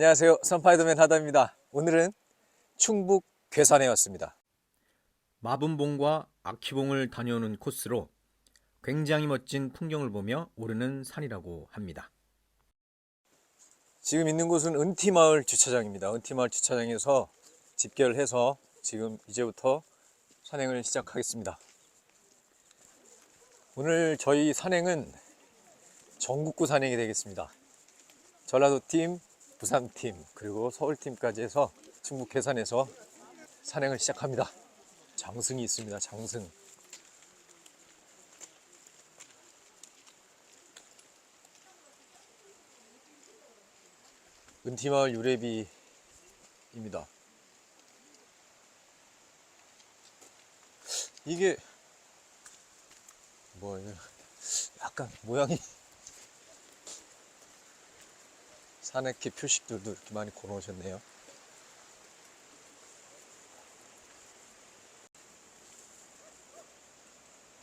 안녕하세요. 선파이더맨 하담입니다. 오늘은 충북 괴산에 왔습니다. 마분봉과 아키봉을 다녀오는 코스로 굉장히 멋진 풍경을 보며 오르는 산이라고 합니다. 지금 있는 곳은 은티마을 주차장입니다. 은티마을 주차장에서 집결을 해서 지금 이제부터 산행을 시작하겠습니다. 오늘 저희 산행은 전국구 산행이 되겠습니다. 전라도 팀, 부산 팀, 그리고 서울 팀까지 해서 충북 괴산에서 산행을 시작합니다. 장승이 있습니다. 장승. 은티마을 유래비입니다. 이게 뭐예요? 약간 모양이 산에키 표식들도 이렇게 많이 걸어오셨네요.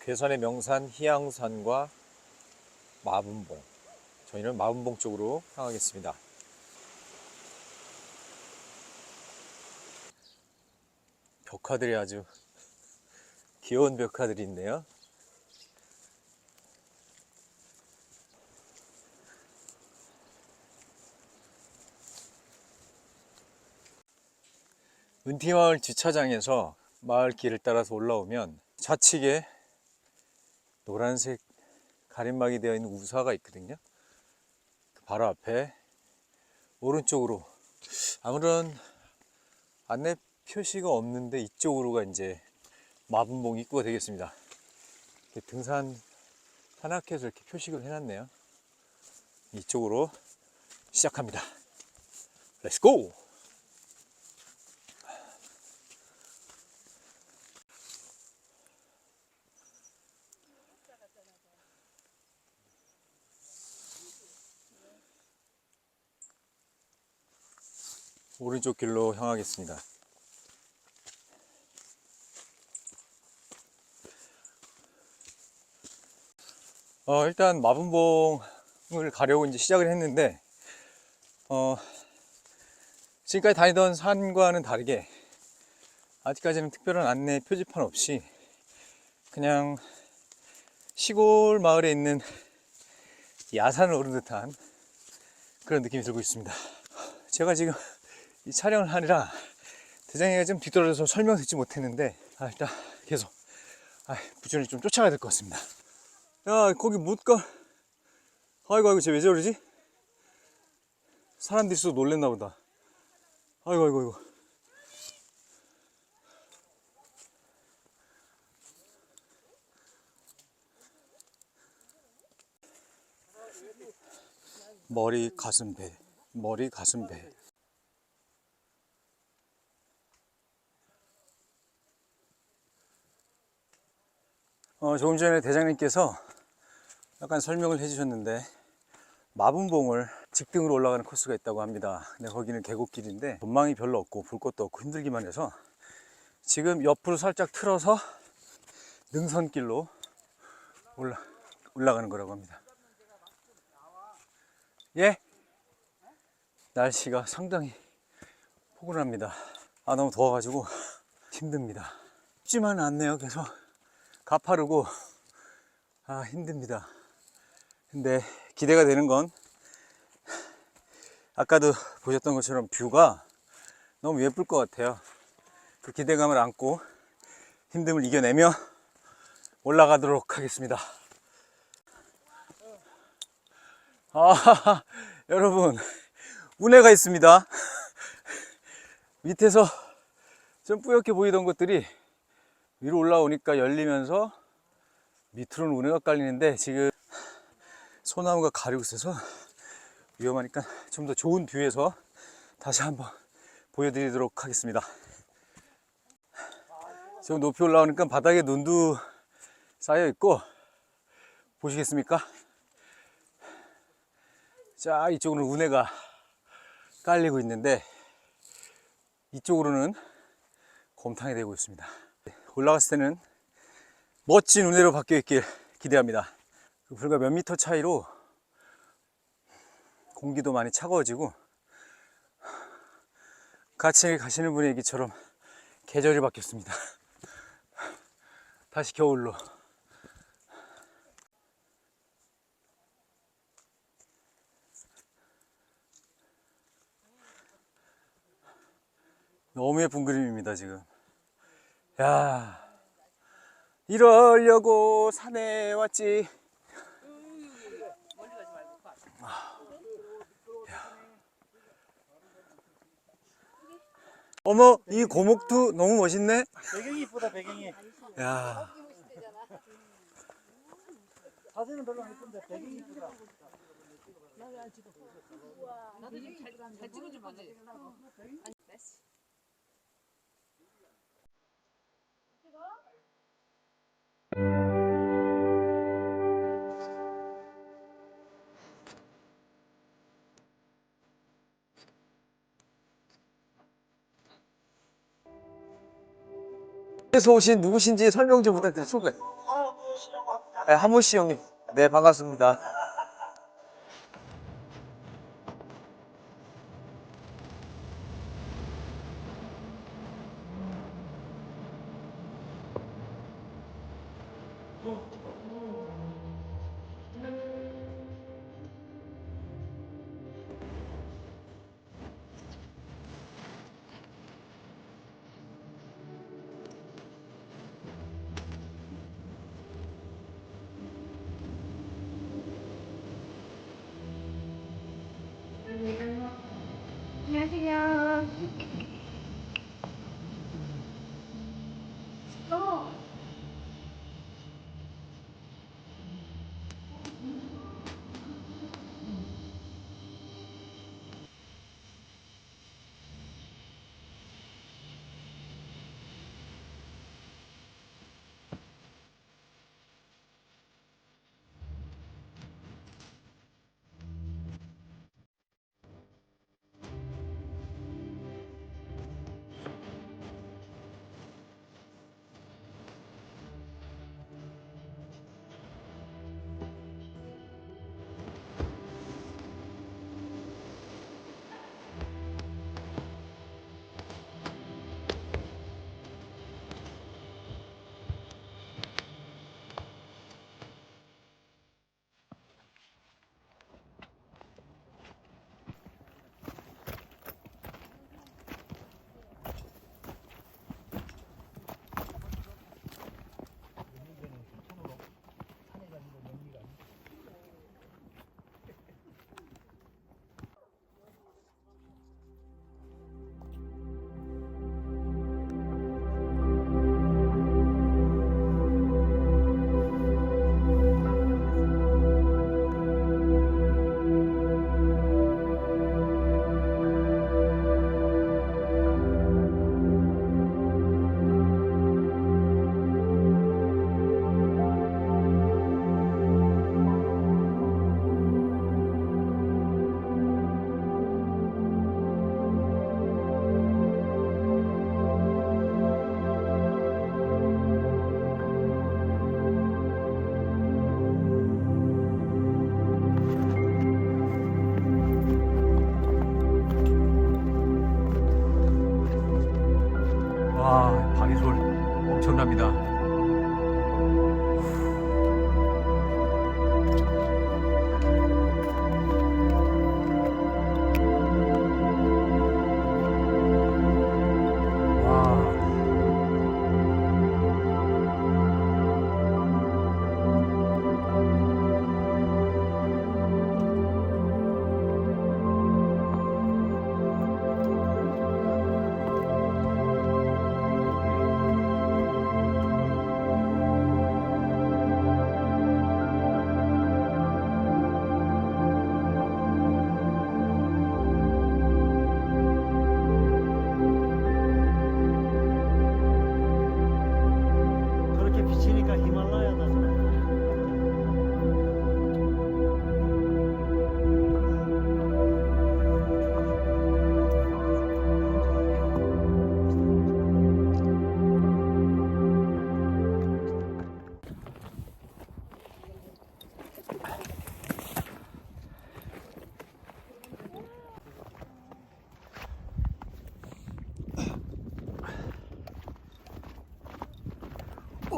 괴산의 명산 희양산과 마분봉. 저희는 마분봉 쪽으로 향하겠습니다. 벽화들이 아주 귀여운 벽화들이 있네요. 은티마을 주차장에서 마을 길을 따라서 올라오면 좌측에 노란색 가림막이 되어 있는 우사가 있거든요. 그 바로 앞에 오른쪽으로 아무런 안내 표시가 없는데 이쪽으로가 이제 마분봉 입구가 되겠습니다. 등산 산악회에서 이렇게 표식을 해놨네요. 이쪽으로 시작합니다. 렛츠 고! 오른쪽 길로 향하겠습니다. 어, 일단 마분봉을 가려고 이제 시작을 했는데, 어, 지금까지 다니던 산과는 다르게, 아직까지는 특별한 안내 표지판 없이, 그냥 시골 마을에 있는 야산을 오른 듯한 그런 느낌이 들고 있습니다. 제가 지금 이 촬영을 하느라 대장이가 좀 뒤떨어져서 설명 듣지 못했는데, 아, 일단 계속, 아, 부지런히 좀 쫓아가야 될 것 같습니다. 야, 거기 못 가. 아이고, 아이고, 쟤왜 저러지? 사람들이 있어서 놀랬나 보다. 아이고, 아이고, 아이고. 머리, 가슴, 배. 머리, 가슴, 배. 어, 조금 전에 대장님께서 약간 설명을 해주셨는데 마분봉을 직등으로 올라가는 코스가 있다고 합니다. 근데 거기는 계곡길인데 전망이 별로 없고 볼 것도 없고 힘들기만 해서 지금 옆으로 살짝 틀어서 능선길로 올라, 올라가는 거라고 합니다. 예? 날씨가 상당히 포근합니다. 아, 너무 더워가지고 힘듭니다. 쉽지만은 않네요, 계속. 가파르고 아 힘듭니다. 근데 기대가 되는 건 아까도 보셨던 것처럼 뷰가 너무 예쁠 것 같아요. 그 기대감을 안고 힘듦을 이겨내며 올라가도록 하겠습니다. 아, 여러분, 운해가 있습니다. 밑에서 좀 뿌옇게 보이던 것들이 위로 올라오니까 열리면서 밑으로는 운해가 깔리는데 지금 소나무가 가리고 있어서 위험하니까 좀 더 좋은 뷰에서 다시 한번 보여드리도록 하겠습니다. 지금 높이 올라오니까 바닥에 눈도 쌓여 있고 보시겠습니까? 자 이쪽으로는 운해가 깔리고 있는데 이쪽으로는 곰탕이 되고 있습니다. 올라갔을 때는 멋진 운해로 바뀌어 있길 기대합니다. 그 불과 몇 미터 차이로 공기도 많이 차가워지고 같이 가시는 분의 얘기처럼 계절이 바뀌었습니다. 다시 겨울로. 너무 예쁜 그림입니다, 지금. 야 이러려고 산에 왔지. 어머, 이 고목도 너무 멋있네. 배경이 이쁘다 배경이 야, 사진은 별로 안 이쁜데 배경이 이쁘다 잘 찍어주면 안 돼. 에서 오신 누구신지 설명 좀 부탁드립니다. 네, 한모 씨 형님. 네, 반갑습니다. 안녕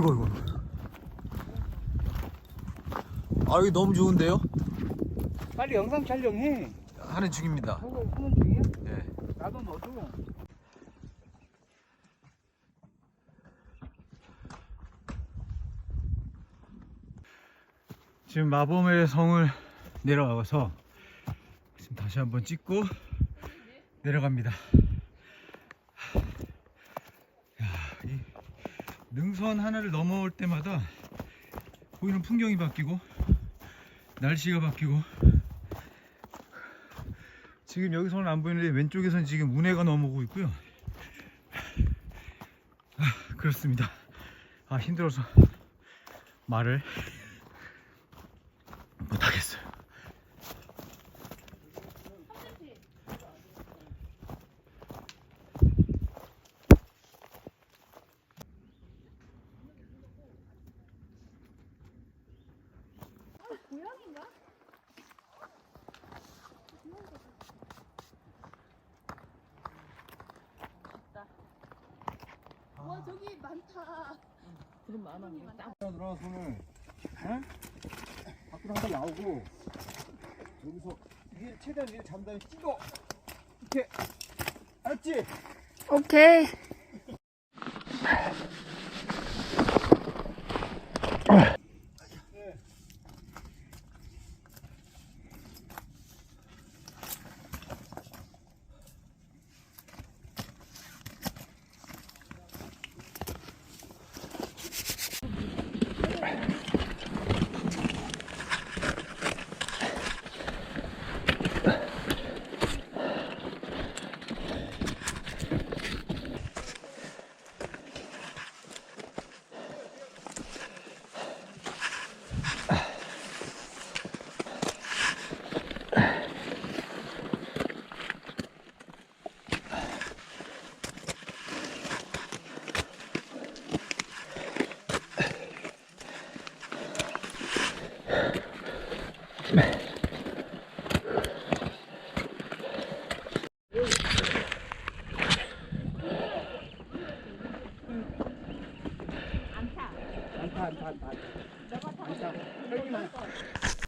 어이구 어이구 아 여기 너무 좋은데요? 빨리 영상 촬영해. 하는 중입니다 하고 하는 중이야? 네. 나도 너도. 지금 마범의 성을 내려가서 지금 다시 한번 찍고 내려갑니다. 야, 이 능선 하나를 넘어올 때마다 보이는 풍경이 바뀌고 날씨가 바뀌고 지금 여기서는 안 보이는데 왼쪽에선 지금 운해가 넘어오고 있고요. 아, 그렇습니다. 아 힘들어서 말을 못하겠어요. 그럼 많아. 누나 손을 어? 밖으로 한번 나오고 여기서 위에 최대한 위에 다음에 찍어 이렇게 알았지? 오케이. 慢慢慢慢慢慢慢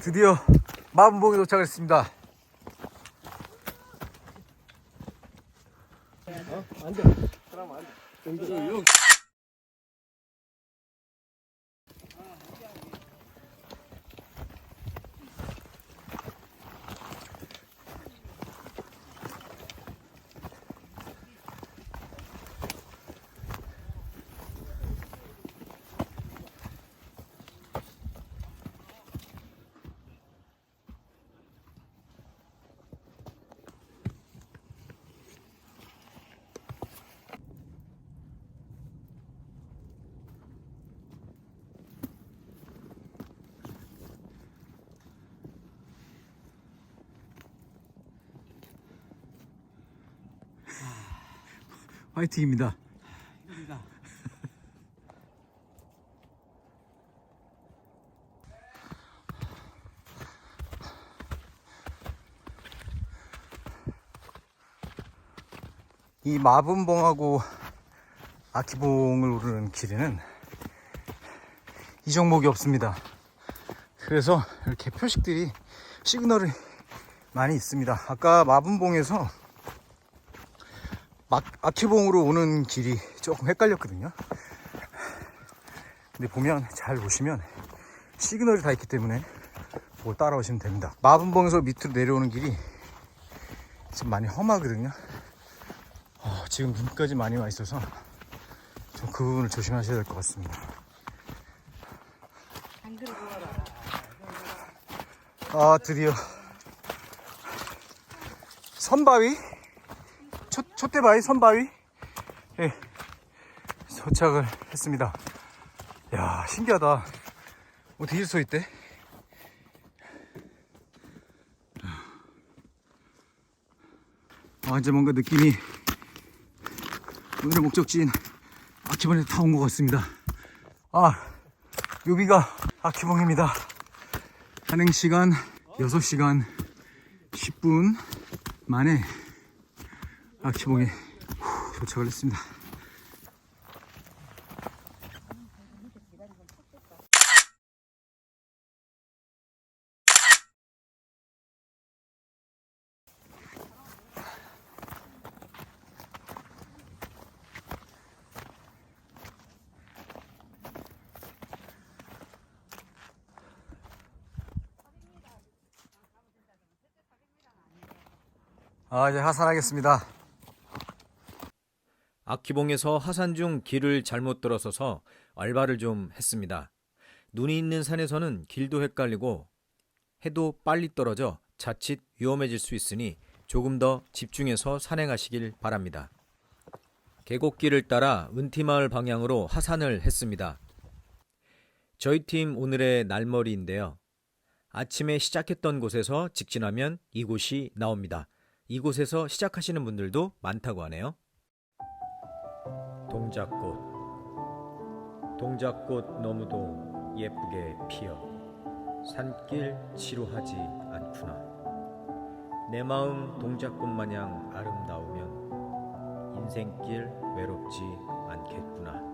드디어 마분봉에 도착했습니다. 파이팅입니다. 이 마분봉하고 아키봉을 오르는 길에는 이 종목이 없습니다. 그래서 이렇게 표식들이 시그널이 많이 있습니다. 아까 마분봉에서 막 아키봉으로 오는 길이 조금 헷갈렸거든요. 근데 보면 잘 보시면 시그널이 다 있기 때문에 뭐 따라오시면 됩니다. 마분봉에서 밑으로 내려오는 길이 지금 많이 험하거든요. 어, 지금 눈까지 많이 와 있어서 좀 그 부분을 조심하셔야 될 것 같습니다. 아 드디어 선바위 초, 촛대바위 선바위 예 도착을 했습니다. 야 신기하다. 어떻게 이럴 수 있대? 아 이제 뭔가 느낌이 오늘의 목적지인 아키봉에 다 온 것 같습니다. 아 여기가 아키봉입니다. 한행 시간 6시간 10분 만에 아키봉에 후, 도착을 했습니다. 아 이제 하산하겠습니다. 아키봉에서 하산 중 길을 잘못 들어서서 알바를 좀 했습니다. 눈이 있는 산에서는 길도 헷갈리고 해도 빨리 떨어져 자칫 위험해질 수 있으니 조금 더 집중해서 산행하시길 바랍니다. 계곡길을 따라 은티마을 방향으로 하산을 했습니다. 저희 팀 오늘의 날머리인데요. 아침에 시작했던 곳에서 직진하면 이곳이 나옵니다. 이곳에서 시작하시는 분들도 많다고 하네요. 동작꽃. 동작꽃 너무도 예쁘게 피어 산길 지루하지 않구나. 내 마음 동작꽃 마냥 아름다우면 인생길 외롭지 않겠구나